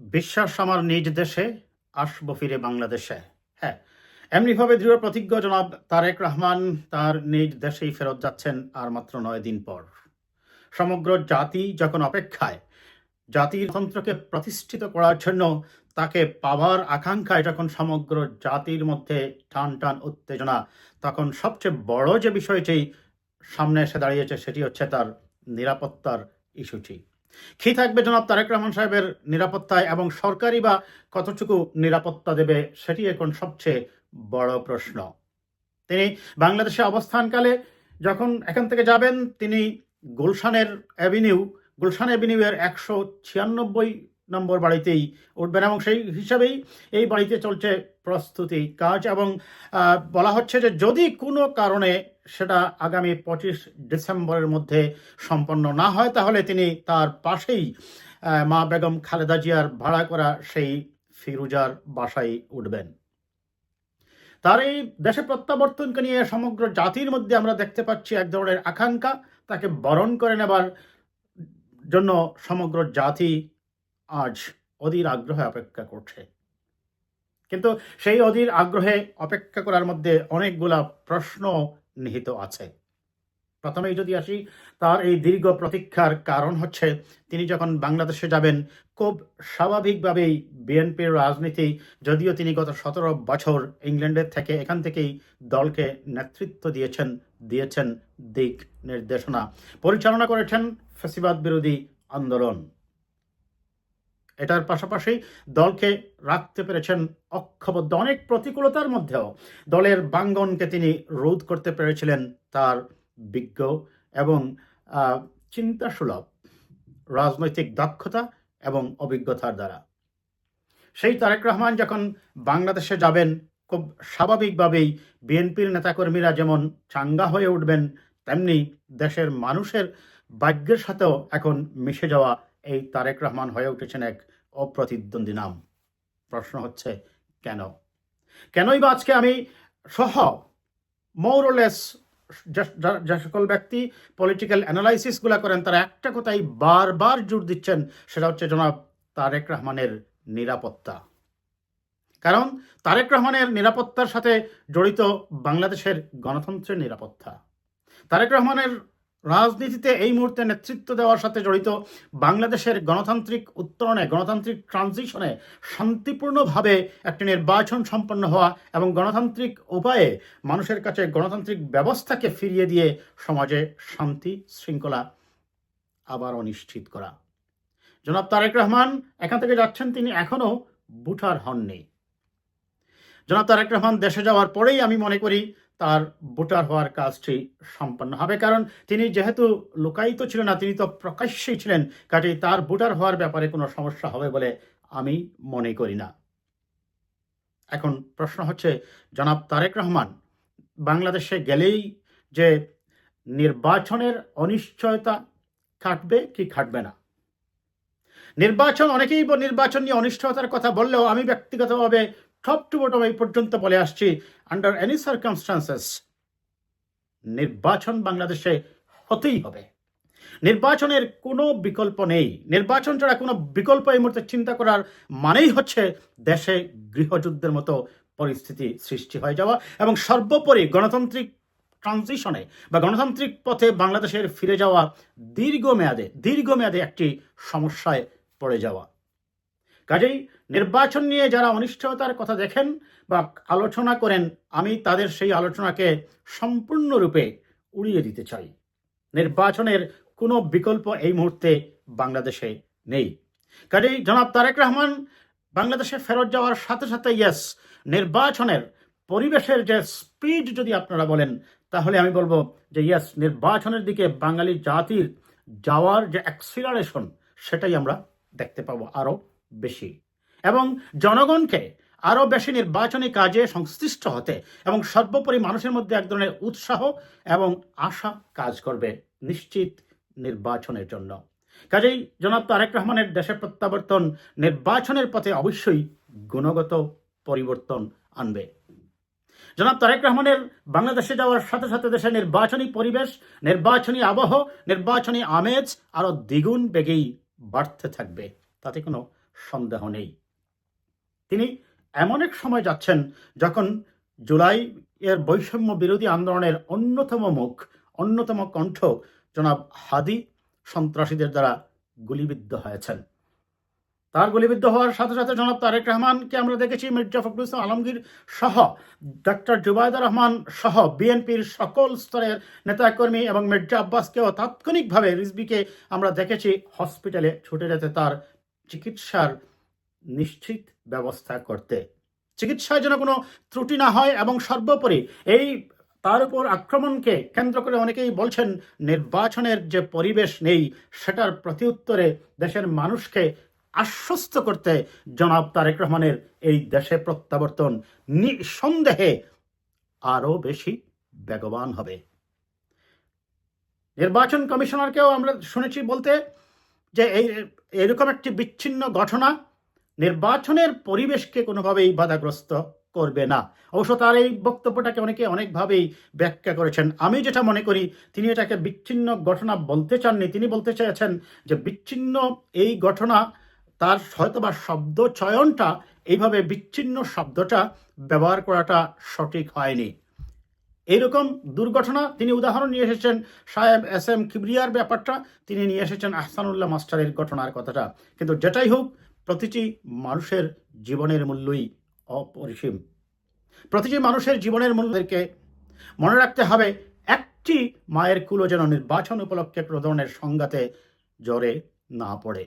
বিশ্বাস আমার নিজ দেশে, আসব ফিরে বাংলাদেশে। হ্যাঁ এমনিভাবে দৃঢ় প্রতিজ্ঞ জনাব তারেক রহমান, তার নিজ দেশেই ফেরত যাচ্ছেন আর মাত্র নয় দিন পর। সমগ্র জাতি যখন অপেক্ষায়, জাতির তন্ত্রকে প্রতিষ্ঠিত করার জন্য তাকে পাওয়ার আকাঙ্ক্ষায় যখন সমগ্র জাতির মধ্যে টান টান উত্তেজনা, তখন সবচেয়ে বড় যে বিষয়টি সামনে এসে দাঁড়িয়েছে, সেটি হচ্ছে তার নিরাপত্তার ইস্যুটি। কি থাকবে জনাব তারেক রহমান সাহেবের নিরাপত্তায় এবং সরকারি বা কতটুকু নিরাপত্তা দেবে সেটি এখন সবচেয়ে বড় প্রশ্ন। তিনি বাংলাদেশে অবস্থানকালে যখন এখান থেকে যাবেন, তিনি গুলশানের অ্যাভিনিউ, গুলশান অ্যাভিনিউয়ের একশো ছিয়ানব্বই নম্বর বাড়িতেই উঠবেন এবং সেই হিসাবেই এই বাড়িতে চলছে প্রস্তুতি কাজ এবং বলা হচ্ছে যে যদি কোনো কারণে সেটা আগামী পঁচিশ ডিসেম্বরের মধ্যে সম্পন্ন না হয়, তাহলে তিনি তার পাশেই মা বেগম খালেদা জিয়ার ভাড়া করা সেই ফিরুজার বাসায় উঠবেন। তার এই দেশে প্রত্যাবর্তনকে নিয়ে সমগ্র জাতির মধ্যে আমরা দেখতে পাচ্ছি এক ধরনের আকাঙ্ক্ষা, তাকে বরণ করে নেবার জন্য সমগ্র জাতি আজ অধীর আগ্রহে অপেক্ষা করছে। কিন্তু সেই অধীর আগ্রহে অপেক্ষা করার মধ্যে অনেকগুলা প্রশ্ন নিহিত আছে। প্রথমেই যদি আসি, তার এই দীর্ঘ প্রতীক্ষার কারণ হচ্ছে, তিনি যখন বাংলাদেশে যাবেন, খুব স্বাভাবিকভাবেই বিএনপির রাজনীতি, যদিও তিনি গত সতেরো বছর ইংল্যান্ডের থেকে এখান থেকেই দলকে নেতৃত্ব দিয়েছেন দিয়েছেন দিক নির্দেশনা। পরিচালনা করেছেন ফেসিবাদ বিরোধী আন্দোলন। এটার পাশাপাশি দলকে রাখতে পেরেছেন অক্ষবদ্ধ অনেক প্রতিকূলতার মধ্যেও। দলের বাঙ্গনকে তিনি রোধ করতে পেরেছিলেন তার বিজ্ঞ এবং চিন্তাসুলভ রাজনৈতিক দক্ষতা এবং অভিজ্ঞতার দ্বারা। সেই তারেক রহমান যখন বাংলাদেশে যাবেন, খুব স্বাভাবিকভাবেই বিএনপির নেতাকর্মীরা যেমন চাঙ্গা হয়ে উঠবেন, তেমনি দেশের মানুষের ভাগ্যের সাথেও এখন মিশে যাওয়া এই তারেক রহমান হয়ে উঠেছেন এক অপ্রতিদ্বন্দ্বী নাম। প্রশ্ন হচ্ছে, কেন? কেনই বা আজকে আমি সহ মৌরলেস যে সকল ব্যক্তি পলিটিক্যাল অ্যানালাইসিসগুলো করেন, তারা একটা কথাই বারবার জোর দিচ্ছেন, সেটা হচ্ছে, জনাব তারেক রহমানের নিরাপত্তা। কারণ তারেক রহমানের নিরাপত্তার সাথে জড়িত বাংলাদেশের গণতন্ত্রের নিরাপত্তা। তারেক রহমানের রাজনীতিতে এই মুহূর্তে নেতৃত্ব দেওয়ার সাথে জড়িত বাংলাদেশের গণতান্ত্রিক উত্তরণে, গণতান্ত্রিক ট্রানজিশনে শান্তিপূর্ণভাবে একটি নির্বাচন সম্পন্ন হওয়া এবং গণতান্ত্রিক উপায়ে মানুষের কাছে গণতান্ত্রিক ব্যবস্থাকে ফিরিয়ে দিয়ে সমাজে শান্তি শৃঙ্খলা আবার অনিশ্চিত করা। জনাব তারেক রহমান, এখান থেকে যাচ্ছেন তিনি এখনও বুঠার হননি। জনাব তারেক রহমান দেশে যাওয়ার পরেই আমি মনে করি তার ভোটার হওয়ার কাজটি সম্পন্ন হবে। কারণ তিনি যেহেতু লুকায়িত ছিলেন না, তিনি তো প্রকাশ্যেই ছিলেন, কাজেই তার ভোটার হওয়ার ব্যাপারে কোনো সমস্যা হবে বলে আমি মনে করি না। এখন প্রশ্ন হচ্ছে, জনাব তারেক রহমান, বাংলাদেশে গেলেই যে নির্বাচনের অনিশ্চয়তা কাটবে কি খাটবে না? নির্বাচন, অনেকেই নির্বাচন নিয়ে অনিশ্চয়তার কথা বললেও আমি ব্যক্তিগতভাবে টপ টু বটম এই পর্যন্ত বলে আসছি আন্ডার এনি সার্কামস্টান্সেস নির্বাচন বাংলাদেশে হতেই হবে। নির্বাচনের কোনো বিকল্প নেই। নির্বাচন ছাড়া কোনো বিকল্প এই মুহূর্তে চিন্তা করার মানেই হচ্ছে দেশে গৃহযুদ্ধের মতো পরিস্থিতি সৃষ্টি হয়ে যাওয়া এবং সর্বোপরি গণতান্ত্রিক ট্রানজিশনে বা গণতান্ত্রিক পথে বাংলাদেশের ফিরে যাওয়া দীর্ঘমেয়াদে দীর্ঘমেয়াদে একটি সমস্যায় পড়ে যাওয়া। কাজেই নির্বাচন নিয়ে যারা অনিশ্চয়তার কথা দেখেন বা আলোচনা করেন, আমি তাদের সেই আলোচনাকে সম্পূর্ণরূপে উড়িয়ে দিতে চাই। নির্বাচনের কোনো বিকল্প এই মুহূর্তে বাংলাদেশে নেই। কাজেই জনাব তারেক রহমান, বাংলাদেশে ফেরত যাওয়ার সাথে সাথে ইয়েস নির্বাচনের পরিবেশের যে স্পিড যদি আপনারা বলেন, তাহলে আমি বলব যে ইয়েস নির্বাচনের দিকে বাঙালি জাতির যাওয়ার যে অ্যাক্সিলারেশন সেটাই আমরা দেখতে পাবো আরও বেশি। এবং জনগণকে আরও বেশি নির্বাচনী কাজে সংশ্লিষ্ট হতে এবং সর্বোপরি মানুষের মধ্যে এক ধরনের উৎসাহ এবং আশা কাজ করবে নিশ্চিত নির্বাচনের জন্য। কাজেই জনাব তারেক রহমানের দেশের প্রত্যাবর্তন নির্বাচনের পথে অবশ্যই গুণগত পরিবর্তন আনবে। জনাব তারেক রহমানের বাংলাদেশে যাওয়ার সাথে সাথে দেশের নির্বাচনী পরিবেশ, নির্বাচনী আবহ, নির্বাচনী আমেজ আরও দ্বিগুণ বেগেই বাড়তে থাকবে। তাতে কোনো সন্দেহ নেই। তিনি এমন এক সময় যাচ্ছেন যখন জুলাই এর বৈষম্য বিরোধী আন্দোলনের অন্যতম মুখ, অন্যতম কণ্ঠ জনাব হাদি সন্ত্রাসীদের দ্বারা গুলিবিদ্ধ হয়েছেন। তার গুলিবিদ্ধ হওয়ার সাথে সাথে জনাব তারেক রহমানকে আমরা দেখেছি মির্জা ফখরুল ইসলাম আলমগীর সহ ডক্টর জুবায়দা রহমান সহ বিএনপির সকল স্তরের নেতাকর্মী এবং মির্জা আব্বাসকেও তাৎক্ষণিকভাবে রিজবিকে আমরা দেখেছি হসপিটালে ছুটে যেতে তার চিকিৎসার নিশ্চিত ব্যবস্থা করতে। চিকিৎসায় যেন কোনো ত্রুটি না হয় এবং সর্বোপরি এই তার উপর আক্রমণকে কেন্দ্র করে অনেকেই বলছেন নির্বাচনের যে পরিবেশ নেই, সেটার প্রতিউত্তরে দেশের মানুষকে আশ্বস্ত করতে জনাব তারেক রহমানের এই দেশে প্রত্যাবর্তন নিঃসন্দেহে আরও বেশি বেগবান হবে। নির্বাচন কমিশনারকেও আমরা শুনেছি বলতে যে এই এরকম একটি বিচ্ছিন্ন ঘটনা নির্বাচনের পরিবেশকে কোনোভাবেই বাধাগ্রস্ত করবে না। অবশ্য তার এই বক্তব্যটাকে অনেকে অনেকভাবেই ব্যাখ্যা করেছেন। আমি যেটা মনে করি, তিনি এটাকে বিচ্ছিন্ন ঘটনা বলতে চাননি। তিনি বলতে চেয়েছেন যে বিচ্ছিন্ন এই ঘটনা, তার হয়তোবা শব্দ চয়নটা এইভাবে বিচ্ছিন্ন শব্দটা ব্যবহার করাটা সঠিক হয়নি। এইরকম দুর্ঘটনা তিনি উদাহরণ নিয়ে এসেছেন সাহেব এস এম কিবরিয়ার ব্যাপারটা, তিনি নিয়ে এসেছেন আহসানুল্লাহ মাস্টারের ঘটনার কথাটা। কিন্তু যেটাই হোক, প্রতিটি মানুষের জীবনের মূল্যই অপরিসীম। প্রতিটি মানুষের জীবনের মূল্যকে মনে রাখতে হবে, একটি মায়ের কুলো যেন নির্বাচন উপলক্ষে কোনো সংঘাতে জ্বরে না পড়ে।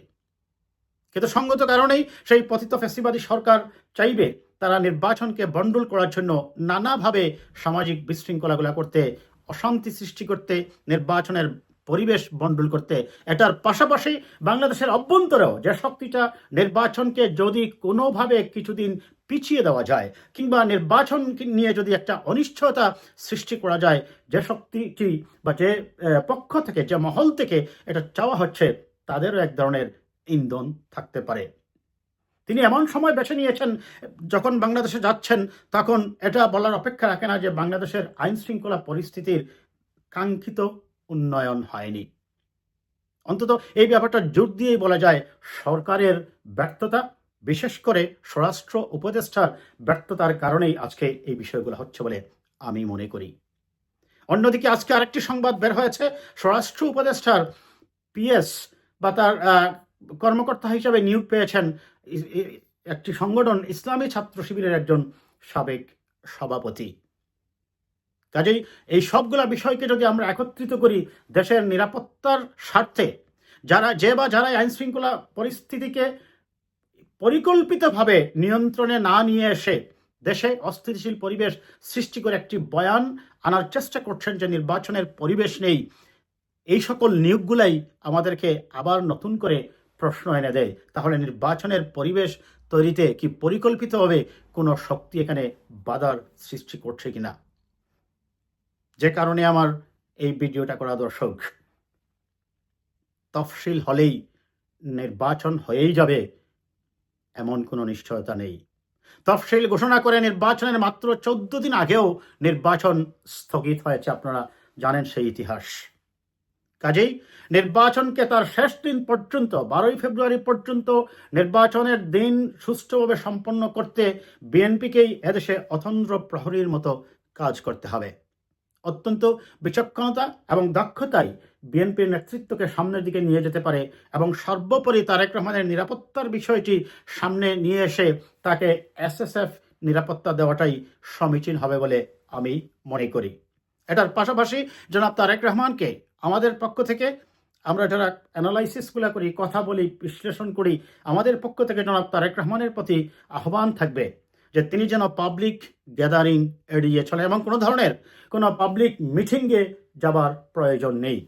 কিন্তু সঙ্গত কারণেই সেই পতিত ফেসিবাদী সরকার চাইবে তারা নির্বাচনকে বন্ডল করার জন্য নানাভাবে সামাজিক বিশৃঙ্খলাগুলা করতে, অশান্তি সৃষ্টি করতে, নির্বাচনের পরিবেশ বন্ডল করতে। এটার পাশাপাশি বাংলাদেশের অভ্যন্তরেও যে শক্তিটা নির্বাচনকে যদি কোনোভাবে কিছুদিন পিছিয়ে দেওয়া যায়, কিংবা নির্বাচন নিয়ে যদি একটা অনিশ্চয়তা সৃষ্টি করা যায়, যে শক্তিটি বা যে পক্ষ থেকে, যে মহল থেকে এটা চাওয়া হচ্ছে, তাদেরও এক ধরনের ইন্ধন থাকতে পারে। তিনি এমন সময় বেছে নিয়েছেন, যখন বাংলাদেশে যাচ্ছেন, তখন এটা বলার অপেক্ষা রাখে না যে বাংলাদেশের আইন শৃঙ্খলা পরিস্থিতির কাঙ্ক্ষিত উন্নয়ন হয়নি। অন্তত এই ব্যাপারটা জোর দিয়েই বলা যায় সরকারের ব্যর্থতা, বিশেষ করে স্বরাষ্ট্র উপদেষ্টার ব্যর্থতার কারণেই আজকে এই বিষয়গুলো হচ্ছে বলে আমি মনে করি। অন্যদিকে আজকে আরেকটি সংবাদ বের হয়েছে, স্বরাষ্ট্র উপদেষ্টার পিএস বা তার কর্মকর্তা হিসাবে নিয়োগ পেয়েছেন একটি সংগঠন, ইসলামী ছাত্র শিবিরের একজন সাবেক সভাপতি। কাজেই এই সবগুলা বিষয়কে যদি আমরা একত্রিত করি দেশের নিরাপত্তার স্বার্থে, যারা যে বা যারা আইন শৃঙ্খলা পরিস্থিতিকে পরিকল্পিতভাবে নিয়ন্ত্রণে না নিয়ে এসে দেশে অস্থিতিশীল পরিবেশ সৃষ্টি করে একটি বয়ান আনার চেষ্টা করছেন যে নির্বাচনের পরিবেশ নেই, এই সকল নিয়োগগুলাই আমাদেরকে আবার নতুন করে প্রশ্ন এনে দেয়। তাহলে নির্বাচনের পরিবেশ তৈরিতে কি পরিকল্পিতভাবে কোনো শক্তি এখানে বাধার সৃষ্টি করছে কিনা? যে কারণে আমার এই ভিডিওটা করা দর্শক। তফসিল হলেই নির্বাচন হয়েই যাবে এমন কোনো নিশ্চয়তা নেই। তফসিল ঘোষণা করে নির্বাচনের মাত্র চোদ্দ দিন আগেও নির্বাচন স্থগিত হয়েছে। আপনারা জানেন সেই ইতিহাস। কাজেই নির্বাচনকে তার শেষ দিন পর্যন্ত, বারোই ফেব্রুয়ারি পর্যন্ত নির্বাচনের দিন সুষ্ঠুভাবে সম্পন্ন করতে বিএনপিকেই এদেশে অতন্দ্র প্রহরীর মতো কাজ করতে হবে। অত্যন্ত বিচক্ষণতা এবং দক্ষতাই বিএনপির নেতৃত্বকে সামনের দিকে নিয়ে যেতে পারে এবং সর্বোপরি তারেক রহমানের নিরাপত্তার বিষয়টি সামনে নিয়ে এসে তাকে এসএসএফ নিরাপত্তা দেওয়াটাই সমীচীন হবে বলে আমি মনে করি। এটার পাশাপাশি জনাব তারেক রহমানকে আমাদের পক্ষ থেকে আমরা যারা অ্যানালাইসিসগুলো করি, কথা বলি, বিশ্লেষণ করি, আমাদের পক্ষ থেকে জনাব তারেক রহমানের প্রতি আহ্বান থাকবে যে তিনি যেন পাবলিক গ্যাদারিং এড়িয়ে চলে এবং কোনো ধরনের কোনো পাবলিক মিটিংয়ে যাবার প্রয়োজন নেই।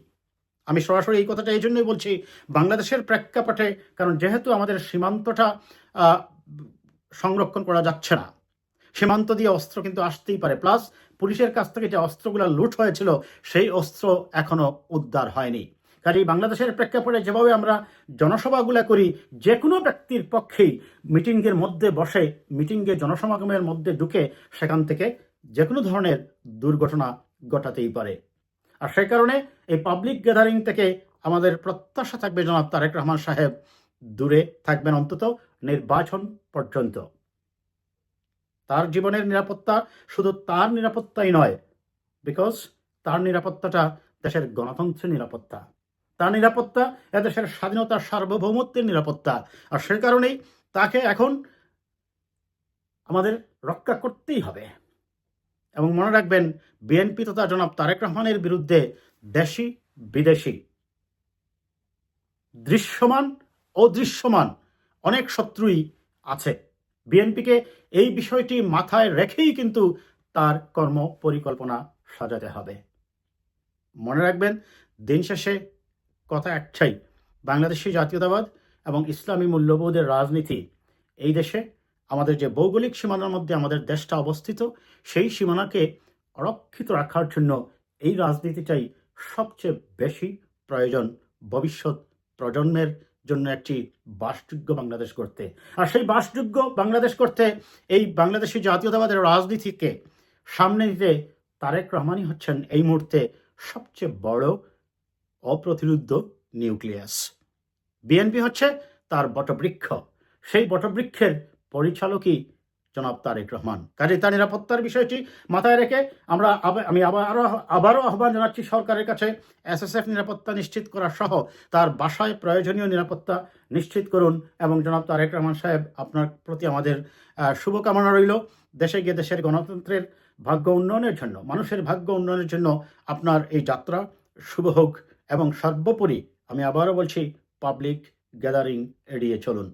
আমি সরাসরি এই কথাটা এই জন্যই বলছি, বাংলাদেশের প্রেক্ষাপটে, কারণ যেহেতু আমাদের সীমান্তটা সংরক্ষণ করা যাচ্ছে না, সীমান্ত দিয়ে অস্ত্র কিন্তু আসতেই পারে। প্লাস পুলিশের কাছ থেকে যে অস্ত্রগুলো লুট হয়েছিল, সেই অস্ত্র এখনও উদ্ধার হয়নি। কাজেই বাংলাদেশের প্রেক্ষাপটে যেভাবে আমরা জনসভাগুলো করি, যে কোনো ব্যক্তির পক্ষেই মিটিংয়ের মধ্যে বসে, মিটিংয়ে জনসমাগমের মধ্যে ঢুকে সেখান থেকে যে কোনো ধরনের দুর্ঘটনা ঘটাতেই পারে। আর সেই কারণে এই পাবলিক গ্যাদারিং থেকে আমাদের প্রত্যাশা থাকবে জনাব তারেক রহমান সাহেব, দূরে থাকবেন অন্তত নির্বাচন পর্যন্ত। তার জীবনের নিরাপত্তা শুধু তার নিরাপত্তাই নয় বিকজ তার নিরাপত্তাটা দেশের গণতন্ত্রের নিরাপত্তা। তার নিরাপত্তা এদেশের স্বাধীনতা সার্বভৌমত্বের নিরাপত্তা। আর সে কারণেই তাকে এখন আমাদের রক্ষা করতেই হবে। এবং মনে রাখবেন, বিএনপি তথা জনাব তারেক রহমানের বিরুদ্ধে দেশি, বিদেশি, দৃশ্যমান, অদৃশ্যমান অনেক শত্রুই আছে। বিএনপিকে এই বিষয়টি মাথায় রেখেই কিন্তু তার কর্ম পরিকল্পনা সাজাতে হবে। মনে রাখবেন, দিন শেষে কথা একটাই, বাংলাদেশি জাতীয়তাবাদ এবং ইসলামী মূল্যবোধের রাজনীতি। এই দেশে আমাদের যে ভৌগোলিক সীমানার মধ্যে আমাদের দেশটা অবস্থিত, সেই সীমানাকে অরক্ষিত রাখার জন্য এই রাজনীতিটাই সবচেয়ে বেশি প্রয়োজন ভবিষ্যৎ প্রজন্মের জন্য একটি বাসযোগ্য বাংলাদেশ করতে আর সেই বাসযোগ্য বাংলাদেশ করতে এই বাংলাদেশি জাতীয়তাবাদের রাজনীতিকে সামনে নিতে তারেক রহমানই হচ্ছেন এই মুহূর্তে সবচেয়ে বড় অপ্রতিরুদ্ধ নিউক্লিয়াস। বিএনপি হচ্ছে তার বটবৃক্ষ। সেই বটবৃক্ষের পরিচালকই জনাব তারেক রহমান। কাজে তার নিরাপত্তার বিষয়টি মাথায় রেখে আমরা আমি আবার আরও আবারও আহ্বান জানাচ্ছি সরকারের কাছে, এসএসএফ নিরাপত্তা নিশ্চিত করা সহ তার বাসায় প্রয়োজনীয় নিরাপত্তা নিশ্চিত করুন এবং জনাব তারেক রহমান সাহেব, আপনার প্রতি আমাদের শুভকামনা রইল। দেশে গিয়ে দেশের গণতন্ত্রের ভাগ্য উন্নয়নের জন্য, মানুষের ভাগ্য উন্নয়নের জন্য আপনার এই যাত্রা শুভ হোক এবং সর্বোপরি আমি আবারও বলছি পাবলিক গ্যাদারিং এড়িয়ে চলুন।